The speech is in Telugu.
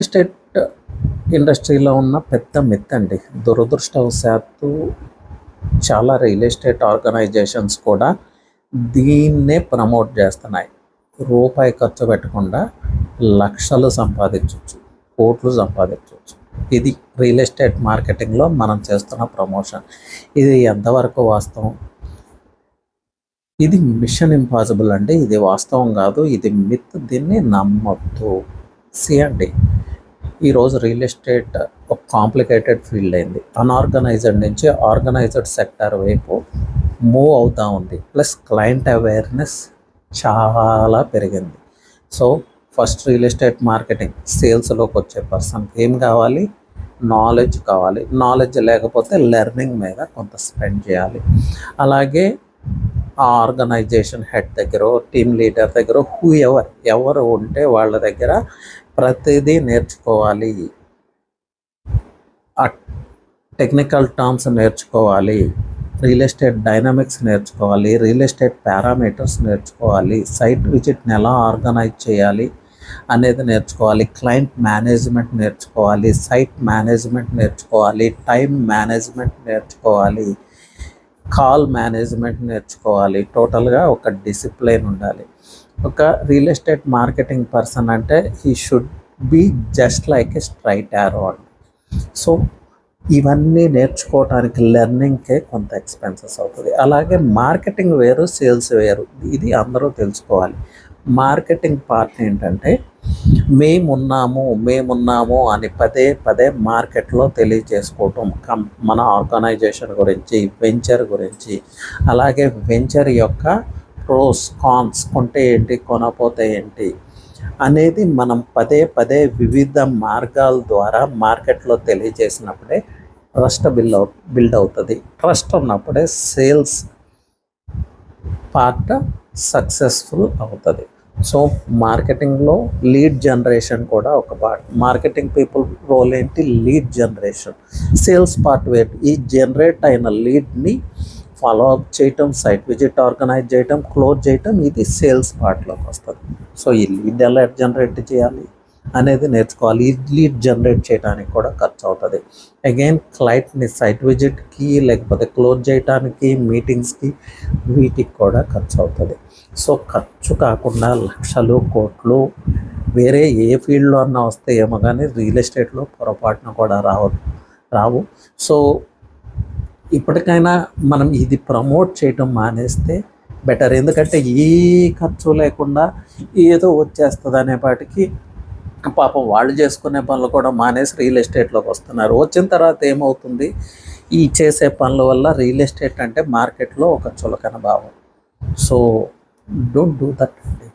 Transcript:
ఎస్టేట్ ఇండస్ట్రీలో ఉన్న పెద్ద మిత్ అండి. దురదృష్టవశాత్తు చాలా రియల్ ఎస్టేట్ ఆర్గనైజేషన్స్ కూడా దీన్నే ప్రమోట్ చేస్తున్నాయి. రూపాయి ఖర్చు పెట్టకుండా లక్షలు సంపాదించవచ్చు కోట్లు సంపాదించవచ్చు ఇది రియల్ ఎస్టేట్ మార్కెటింగ్లో మనం చేస్తున్న ప్రమోషన్ ఇది ఎంతవరకు వాస్తవం? ఇది మిషన్ ఇంపాసిబుల్ అండి. ఇది వాస్తవం కాదు. ఇది మిత్ దీన్ని నమ్మొద్దు. సి అండి ఈరోజు రియల్ ఎస్టేట్ ఒక కాంప్లికేటెడ్ ఫీల్డ్ అయింది. అన్ఆర్గనైజ్డ్ నుంచి ఆర్గనైజ్డ్ సెక్టర్ వైపు మూవ్ అవుతూ ఉంది. ప్లస్ క్లయింట్ అవేర్నెస్ చాలా పెరిగింది. So first real estate marketing సేల్స్లోకి వచ్చే పర్సన్కి ఏం కావాలి? నాలెడ్జ్ కావాలి. నాలెడ్జ్ లేకపోతే లెర్నింగ్ మీద కొంత స్పెండ్ చేయాలి. అలాగే ఆ ఆర్గనైజేషన్ హెడ్ దగ్గర టీమ్ లీడర్ దగ్గర హూ ఎవర్ ఎవరు ఉంటే వాళ్ళ దగ్గర ప్రతిదీ నేర్చుకోవాలి. ఆ టెక్నికల్ టర్మ్స్ నేర్చుకోవాలి. రియల్ ఎస్టేట్ డైనమిక్స్ నేర్చుకోవాలి. రియల్ ఎస్టేట్ పారామీటర్స్ నేర్చుకోవాలి. సైట్ విజిట్ని ఎలా ఆర్గనైజ్ చేయాలి అనేది నేర్చుకోవాలి. క్లయింట్ మేనేజ్మెంట్ నేర్చుకోవాలి. సైట్ మేనేజ్మెంట్ నేర్చుకోవాలి. టైం మేనేజ్మెంట్ నేర్చుకోవాలి. కాల్ మేనేజ్మెంట్ నేర్చుకోవాలి. టోటల్గా ఒక డిసిప్లిన్ ఉండాలి. ఒక రియల్ ఎస్టేట్ మార్కెటింగ్ పర్సన్ అంటే he should be just like a straight arrow so ఇవన్నీ నేర్చుకోవడానికి లెర్నింగ్కే కొంత ఎక్స్పెన్సెస్ అవుతుంది. అలాగే మార్కెటింగ్ వేరు సేల్స్ వేరు. ఇది అందరూ తెలుసుకోవాలి. మార్కెటింగ్ పార్ట్ ఏంటంటే మేమున్నాము మేమున్నాము అని పదే పదే మార్కెట్లో తెలియజేసుకోవటం. కం మన ఆర్గనైజేషన్ గురించి వెంచర్ గురించి అలాగే వెంచర్ యొక్క ప్రోస్ కాన్స్ కొంటే ఏంటి కొనపోతే ఏంటి అనేది మనం పదే పదే వివిధ మార్గాల ద్వారా మార్కెట్లో తెలియజేసినప్పుడే ట్రస్ట్ బిల్డ్ అవు బిల్డ్ అవుతుంది. ట్రస్ట్ ఉన్నప్పుడే సేల్స్ పార్ట్ సక్సెస్ఫుల్ అవుతుంది. సో మార్కెటింగ్లో లీడ్ జనరేషన్ కూడా ఒక పార్ట్. మార్కెటింగ్ పీపుల్ రోల్ ఏంటి? Lead generation. సేల్స్ పార్ట్ వేట్ ఈ జనరేట్ అయిన లీడ్ని ఫాలో అప్ చేయటం సైట్ విజిట్ ఆర్గనైజ్ చేయటం క్లోజ్ చేయటం ఇది సేల్స్ పార్ట్లోకి వస్తుంది. సో ఈ లీడ్ ఎలా జనరేట్ చేయాలి అనేది నేర్చుకోవాలి. ఈ లీడ్ జనరేట్ చేయడానికి కూడా ఖర్చు అవుతుంది. అగైన్ క్లైంట్ని సైట్ విజిట్కి లేకపోతే క్లోజ్ చేయడానికి మీటింగ్స్కి వీటికి కూడా ఖర్చు అవుతుంది. సో ఖర్చు కాకుండా లక్షలు కోట్లు వేరే ఏ ఫీల్డ్లో అన్నా వస్తే ఏమో కానీ రియల్ ఎస్టేట్లో పొరపాటున కూడా రావద్దు రావు. సో ఇప్పటికైనా మనం ఇది ప్రమోట్ చేయటం మానేస్తే బెటర్. ఎందుకంటే ఏ ఖర్చు లేకుండా ఏదో వచ్చేస్తుంది అనేపాటికి పాపం వాళ్ళు చేసుకునే పనులు కూడా మానేసి రియల్ ఎస్టేట్లోకి వస్తున్నారు. వచ్చిన తర్వాత ఏమవుతుంది? ఈ చేసే పనుల వల్ల రియల్ ఎస్టేట్ అంటే మార్కెట్లో ఒక చులకన భావం. సో డోంట్ డూ దట్ అండి